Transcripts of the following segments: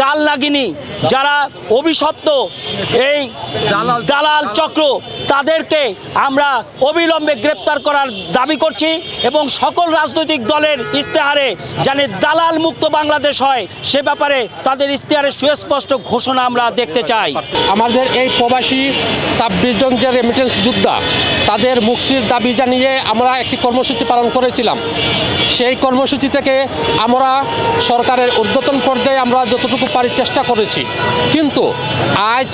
কাল নাগিনী যারা অভিশপ্ত এই দালাল চক্র। তাদেরকে আমরা অবিলম্বে গ্রেপ্তার করার দাবি করছি এবং সকল রাজনৈতিক দলের ইশতেহারে যেন দালাল মুক্ত বাংলাদেশ হয় সে ব্যাপারে তাদের ইশতেহারে সুস্পষ্ট ঘোষণা আমরা দেখতে চাই। আমাদের এই প্রবাসী ছাব্বিশ জন যে রেমিটেন্স যোদ্ধা তাদের মুক্তির দাবি জানিয়ে আমরা একটি কর্মসূচি পালন করেছিলাম। সেই কর্মসূচি থেকে আমরা সরকারের ঊর্ধ্বতন পর্যায়ে আমরা যতটুকু পারি চেষ্টা করেছি। কিন্তু আজ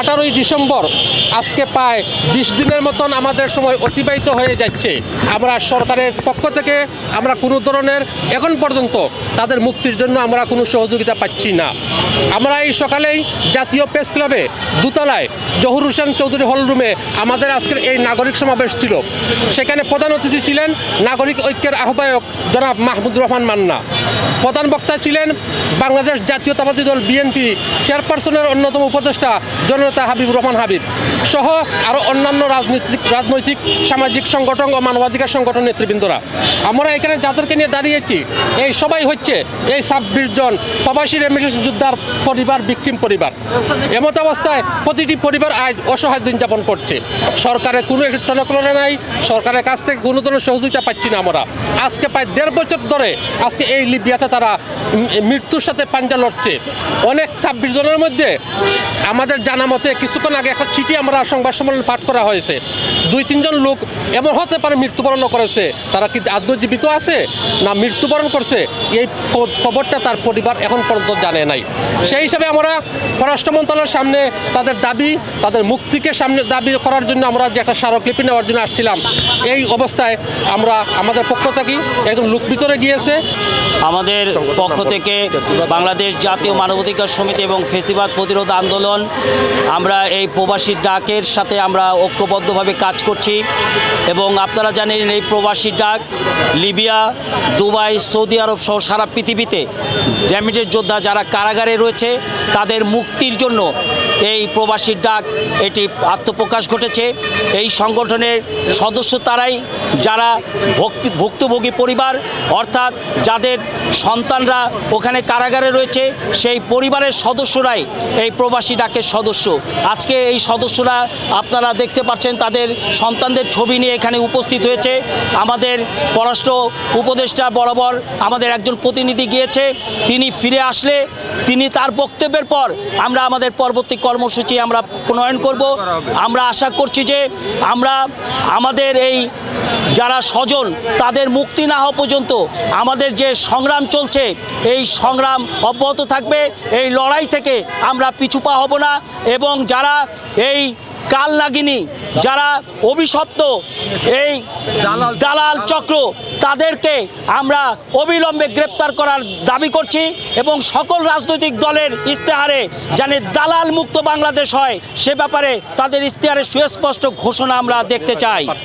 আঠারোই ডিসেম্বর, আজকে প্রায় বিশ দিনের মতন আমাদের সময় অতিবাহিত হয়ে যাচ্ছে। আমরা সরকারের পক্ষ থেকে আমরা কোনো ধরনের এখন পর্যন্ত তাদের মুক্তির জন্য আমরা কোনো সহযোগিতা পাচ্ছি না। আমরা এই সকালেই জাতীয় প্রেস ক্লাবে দোতলায় জহুর হোসেন চৌধুরী হল রুমে আমাদের আজকের এই নাগরিক সমাবেশ ছিল। সেখানে প্রধান অতিথি ছিলেন নাগরিক ঐক্যের আহ্বায়ক জনাব মাহমুদুর রহমান মান্না। প্রধান বক্তা ছিলেন বাংলাদেশ জাতীয়তাবাদী দল বিএনপি চেয়ারপারসনের অন্যতম উপদেষ্টা জননেতা হাবিব রহমান হাবিব সহ আরও অন্যান্য রাজনৈতিক রাজনৈতিক, সামাজিক সংগঠন ও মানবাধিকার সংগঠন নেতৃবৃন্দরা। আমরা এখানে যাদেরকে নিয়ে দাঁড়িয়েছি, এই সবাই হচ্ছে এই ছাব্বিশ জন প্রবাসী রেমিটেন্স যোদ্ধার পরিবার বিক্রিম পরিবার। এমত অবস্থায় প্রতিটি পরিবার আজ অসহায় দিন যাপন করছে। সরকারের কোনো একটি টনকলনে নাই, সরকারের কাছ থেকে কোনো ধরনের সহযোগিতা পাচ্ছি না আমরা। আজকে প্রায় দেড় বছর ধরে আজকে এই লিবিয়াতে তারা মৃত্যুর সাথে পাঞ্জা লড়ছে। অনেক ছাব্বিশ জনের মধ্যে আমাদের জানা মতে কিছুক্ষণ আগে একটা চিঠি আমরা সংবাদ সম্মেলন পাঠ করা হয়েছে। দুই তিনজন লোক এমন হতে পারে মৃত্যুবরণ করেছে। তারা কি আদৌ জীবিত আছে না মৃত্যুবরণ করছে? এই খবরটা তার পরিবার এখন পর্যন্ত জানে নাই। সেই হিসাবে আমরা পররাষ্ট্র মন্ত্রণালয়ের সামনে তাদের দাবি তাদের মুক্তিকে সামনে দাবি করার জন্য আমরা যে একটা স্মারকলিপি নেওয়ার জন্য আসছিলাম এই অবস্থায় আমরা আমাদের পক্ষ থেকে একজন লোক ভিতরে গিয়েছে। আমাদের পক্ষ থেকে বাংলাদেশ জাতীয় মানবাধিকার সমিতি এবং ফেসিবাদ প্রতিরোধ আন্দোলন। আমরা এই প্রবাসী ডাকের সাথে আমরা ঐক্যবদ্ধভাবে কাজ করছি। এবং আপনারা জানেন এই প্রবাসী ডাক লিবিয়া, দুবাই, সৌদি আরব সহ সারা পৃথিবীতে ড্যামিটের যোদ্ধা যারা কারাগারে রয়েছে, তাদের মুক্তির জন্য এই প্রবাসী ডাক, এটি আত্মপ্রকাশ ঘটেছে। এই সংগঠনের সদস্য তারাই যারা ভক্তি, ভুক্তভোগী পরিবার, অর্থাৎ যাদের সন্তানরা ওখানে কারাগারে রয়েছে, সেই পরিবারের সদস্যরাই এই প্রবাসী ডাকের সদস্য। আজকে এই সদস্যরা আপনারা দেখতে পাচ্ছেন, তাদের সন্তানদের ছবি নিয়ে এখানে উপস্থিত হয়েছে। আমাদের পররাষ্ট্র উপদেষ্টা বরাবর আমাদের একজন প্রতিনিধি গিয়েছে, তিনি ফিরে আসলে, তিনি তার বক্তব্যের পর আমরা আমাদের পরবর্তী কর্মসূচি আমরা প্রণয়ন করব। আমরা আশা করছি যে আমরা আমাদের এই যারা স্বজন, তাদের মুক্তি না হওয়া পর্যন্ত আমাদের যে সংগ্রাম চলছে, এই সংগ্রাম অব্যাহত থাকবে। এই লড়াই থেকে আমরা পিছুপা হব না এবং যারা এই কাল নাগিনী যারা অভিশপ্ত এই দালাল চক্র তাদেরকে আমরা অবিলম্বে গ্রেপ্তার করার দাবি করছি এবং সকল রাজনৈতিক দলের ইশতেহারে যেন দালাল মুক্ত বাংলাদেশ হয় সে ব্যাপারে তাদের ইস্তেহারে সুস্পষ্ট ঘোষণা আমরা দেখতে চাই।